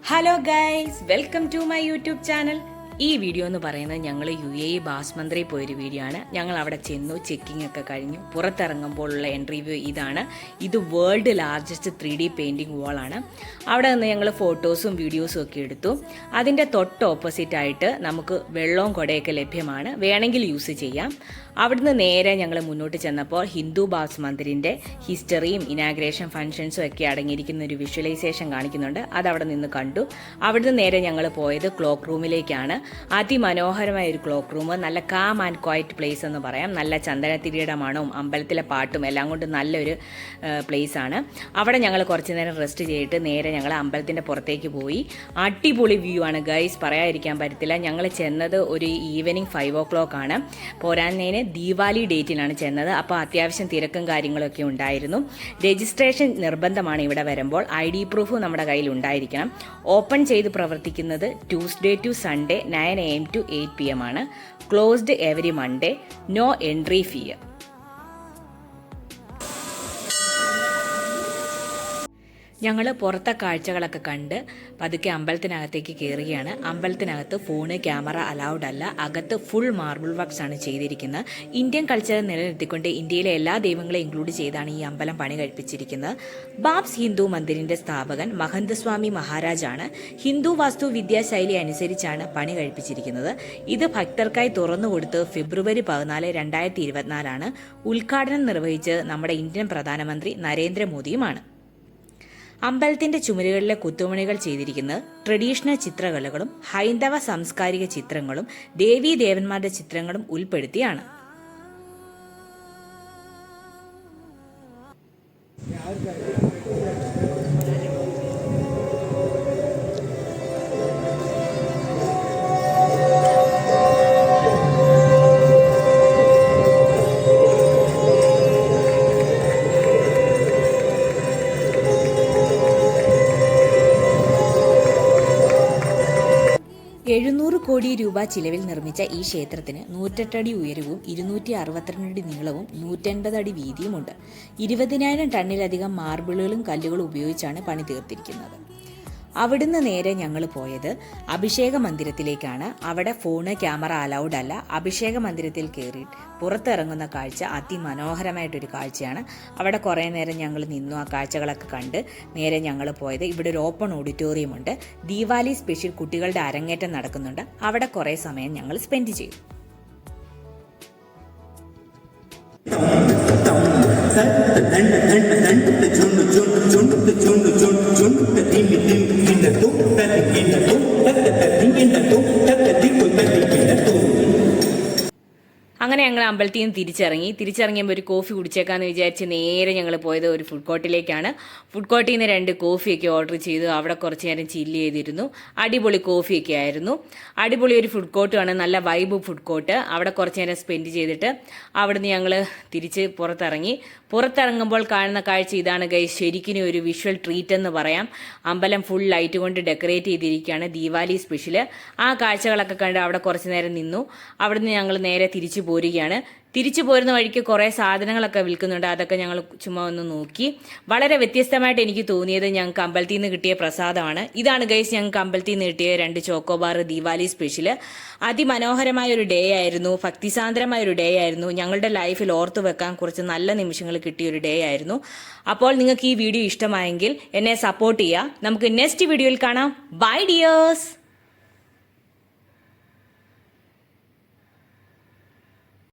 hello guys welcome to my YouTube channel ഈ video എന്ന് പറയുന്നത് ഞങ്ങൾ യു എ ഇ ബാസ്മന്ത്രി പോയൊരു വീഡിയോ ആണ്. ഞങ്ങൾ അവിടെ ചെന്നു ചെക്കിംഗ് ഒക്കെ കഴിഞ്ഞു. പുറത്തിറങ്ങുമ്പോഴുള്ള എൻട്രി വ്യൂ ഇതാണ്. ഇത് world largest three D painting വാളാണ് അവിടെ നിന്ന് ഞങ്ങൾ ഫോട്ടോസും വീഡിയോസും ഒക്കെ എടുത്തു. അതിന്റെ തൊട്ട് ഓപ്പോസിറ്റ് ആയിട്ട് നമുക്ക് വെള്ളവും കുടയൊക്കെ ലഭ്യമാണ്. വേണമെങ്കിൽ യൂസ് ചെയ്യാം. അവിടുന്ന് നേരെ ഞങ്ങൾ മുന്നോട്ട് ചെന്നപ്പോൾ ഹിന്ദു ബാസ് മന്ദിരിന്റെ ഹിസ്റ്ററിയും ഇനാഗ്രേഷൻ ഫങ്ഷൻസും ഒക്കെ അടങ്ങിയിരിക്കുന്ന ഒരു വിഷ്വലൈസേഷൻ കാണിക്കുന്നുണ്ട്. അത് അവിടെ നിന്ന് കണ്ടു. അവിടുന്ന് നേരെ ഞങ്ങൾ പോയത് ക്ലോക്ക് റൂമിലേക്കാണ് അതിമനോഹരമായ ഒരു ക്ലോക്ക് റൂം നല്ല കാം ആൻഡ് ക്വയറ്റ് പ്ലേസ് എന്ന് പറയാം. നല്ല ചന്ദനത്തിരിയുടെ മണവും അമ്പലത്തിലെ പാട്ടും എല്ലാം കൊണ്ട് നല്ലൊരു പ്ലേസ് ആണ്. അവിടെ ഞങ്ങൾ കുറച്ച് നേരം റെസ്റ്റ് ചെയ്തിട്ട് നേരെ ഞങ്ങൾ അമ്പലത്തിന്റെ പുറത്തേക്ക് പോയി. അടിപൊളി വ്യൂ ആണ് ഗൈസ് പറയാതിരിക്കാൻ പറ്റത്തില്ല. ഞങ്ങൾ ചെന്നത് ഒരു ഈവനിങ് ഫൈവ് ഓ ക്ലോക്ക് ആണ്. പോരാന്നേന് ദീപാവലി ഡേറ്റിനാണ് ചെന്നത്. അപ്പോൾ അത്യാവശ്യം തിരക്കും കാര്യങ്ങളൊക്കെ ഉണ്ടായിരുന്നു. രജിസ്ട്രേഷൻ നിർബന്ധമാണ് ഇവിടെ വരുമ്പോൾ. ഐ ഡി പ്രൂഫ് നമ്മുടെ കയ്യിൽ ഉണ്ടായിരിക്കണം. ഓപ്പൺ ചെയ്ത് പ്രവർത്തിക്കുന്നത് Tuesday to Sunday nine A M to eight P M ആണ്. Closed every Monday no entry fee ഞങ്ങൾ പുറത്തെ കാഴ്ചകളൊക്കെ കണ്ട് പതുക്കെ അമ്പലത്തിനകത്തേക്ക് കയറുകയാണ് അമ്പലത്തിനകത്ത് ഫോണ് ക്യാമറ അലൗഡ് അല്ല. അകത്ത് ഫുൾ മാർബിൾ വർക്ക്സ് ആണ് ചെയ്തിരിക്കുന്നത്. ഇന്ത്യൻ കൾച്ചർ നിലനിർത്തിക്കൊണ്ട് ഇന്ത്യയിലെ എല്ലാ ദൈവങ്ങളെയും ഇൻക്ലൂഡ് ചെയ്താണ് ഈ അമ്പലം പണി കഴിപ്പിച്ചിരിക്കുന്നത്. ബാബ്സ് ഹിന്ദു മന്ദിരിന്റെ സ്ഥാപകൻ മഹന്തസ്വാമി മഹാരാജാണ്. ഹിന്ദു വാസ്തു വിദ്യാശൈലി അനുസരിച്ചാണ് പണി കഴിപ്പിച്ചിരിക്കുന്നത്. ഇത് ഭക്തർക്കായി തുറന്നു തുറന്നുകൊടുത്ത് ഫെബ്രുവരി പതിനാല് രണ്ടായിരത്തി ഇരുപത്തിനാലാണ് ഉദ്ഘാടനം നിർവഹിച്ച് നമ്മുടെ ഇന്ത്യൻ പ്രധാനമന്ത്രി നരേന്ദ്രമോദിയുമാണ്. അമ്പലത്തിന്റെ ചുമരുകളിലെ കുത്തുമണികൾ ചെയ്തിരിക്കുന്നത് ട്രഡീഷണൽ ചിത്രകലകളും ഹൈന്ദവ സാംസ്കാരിക ചിത്രങ്ങളും ദേവീ ദേവന്മാരുടെ ചിത്രങ്ങളും ഉൾപ്പെടുത്തിയാണ്. എഴുന്നൂറ് കോടി രൂപ ചിലവിൽ നിർമ്മിച്ച ഈ ക്ഷേത്രത്തിന് നൂറ്റെട്ടടി ഉയരവും ഇരുന്നൂറ്റി അറുപത്തിരണ്ട് അടി നീളവും നൂറ്റൻപത് അടി വീതിയുമുണ്ട്. ഇരുപതിനായിരം ടണ്ണിലധികം മാർബിളുകളും കല്ലുകളും ഉപയോഗിച്ചാണ് പണി തീർത്തിരിക്കുന്നത്. അവിടുന്ന് നേരെ ഞങ്ങൾ പോയത് അഭിഷേക മന്ദിരത്തിലേക്കാണ് അവിടെ ഫോണ് ക്യാമറ അലൗഡ് അല്ല അഭിഷേക മന്ദിരത്തിൽ കയറി പുറത്തിറങ്ങുന്ന കാഴ്ച അതിമനോഹരമായിട്ടൊരു കാഴ്ചയാണ് അവിടെ കുറേ നേരം ഞങ്ങൾ നിന്നു ആ കാഴ്ചകളൊക്കെ കണ്ട് നേരെ ഞങ്ങൾ പോയത് ഇവിടെ ഒരു ഓപ്പൺ ഓഡിറ്റോറിയം ഉണ്ട് ദീപാവലി സ്പെഷ്യൽ കുട്ടികളുടെ അരങ്ങേറ്റം നടക്കുന്നുണ്ട് അവിടെ കുറേ സമയം ഞങ്ങൾ സ്പെൻഡ് ചെയ്തു tun tun tun tun tun tun അങ്ങനെ ഞങ്ങൾ അമ്പലത്തിൽ നിന്ന് തിരിച്ചിറങ്ങി. തിരിച്ചിറങ്ങിയപ്പോൾ ഒരു കോഫി കുടിച്ചേക്കാന്ന് വിചാരിച്ച് നേരെ ഞങ്ങൾ പോയത് ഒരു ഫുഡ് കോർട്ടിലേക്കാണ് ഫുഡ് കോർട്ടിൽ നിന്ന് രണ്ട് കോഫിയൊക്കെ ഓർഡർ ചെയ്തു. അവിടെ കുറച്ച് നേരം ചില്ല് ചെയ്തിരുന്നു. അടിപൊളി കോഫിയൊക്കെ ആയിരുന്നു. അടിപൊളി ഒരു ഫുഡ് കോർട്ടാണ് നല്ല വൈബ് ഫുഡ് കോർട്ട് അവിടെ കുറച്ച് നേരം സ്പെൻഡ് ചെയ്തിട്ട് അവിടുന്ന് ഞങ്ങൾ തിരിച്ച് പുറത്തിറങ്ങി. പുറത്തിറങ്ങുമ്പോൾ കാണുന്ന കാഴ്ച ഇതാണ് ഗൈ ശരിക്കും ഒരു വിഷ്വൽ ട്രീറ്റ് എന്ന് പറയാം. അമ്പലം ഫുൾ ലൈറ്റ് കൊണ്ട് ഡെക്കറേറ്റ് ചെയ്തിരിക്കുകയാണ് ദീപാവലി സ്പെഷ്യൽ ആ കാഴ്ചകളൊക്കെ കണ്ട് അവിടെ കുറച്ച് നേരം നിന്നു. അവിടുന്ന് ഞങ്ങൾ നേരെ തിരിച്ചു പോരുകയാണ്. തിരിച്ചു പോരുന്ന വഴിക്ക് കുറേ സാധനങ്ങളൊക്കെ വിൽക്കുന്നുണ്ട്. അതൊക്കെ ഞങ്ങൾ ചുമ്മാ ഒന്ന് നോക്കി. വളരെ വ്യത്യസ്തമായിട്ട് എനിക്ക് തോന്നിയത് ഞങ്ങൾക്ക് അമ്പലത്തിൽ നിന്ന് കിട്ടിയ പ്രസാദമാണ്. ഇതാണ് ഗൈസ് ഞങ്ങൾക്ക് അമ്പലത്തിൽ നിന്ന് കിട്ടിയ രണ്ട് ചോക്കോബാർ ദീപാവലി സ്പെഷ്യൽ അതിമനോഹരമായ ഒരു ഡേ ആയിരുന്നു. ഭക്തിസാന്ദ്രമായ ഒരു ഡേ ആയിരുന്നു. ഞങ്ങളുടെ ലൈഫിൽ ഓർത്തു വെക്കാൻ കുറച്ച് നല്ല നിമിഷങ്ങൾ കിട്ടിയ ഒരു ഡേ ആയിരുന്നു. അപ്പോൾ നിങ്ങൾക്ക് ഈ വീഡിയോ ഇഷ്ടമായെങ്കിൽ എന്നെ സപ്പോർട്ട് ചെയ്യുക. നമുക്ക് നെക്സ്റ്റ് വീഡിയോയിൽ കാണാം. By dears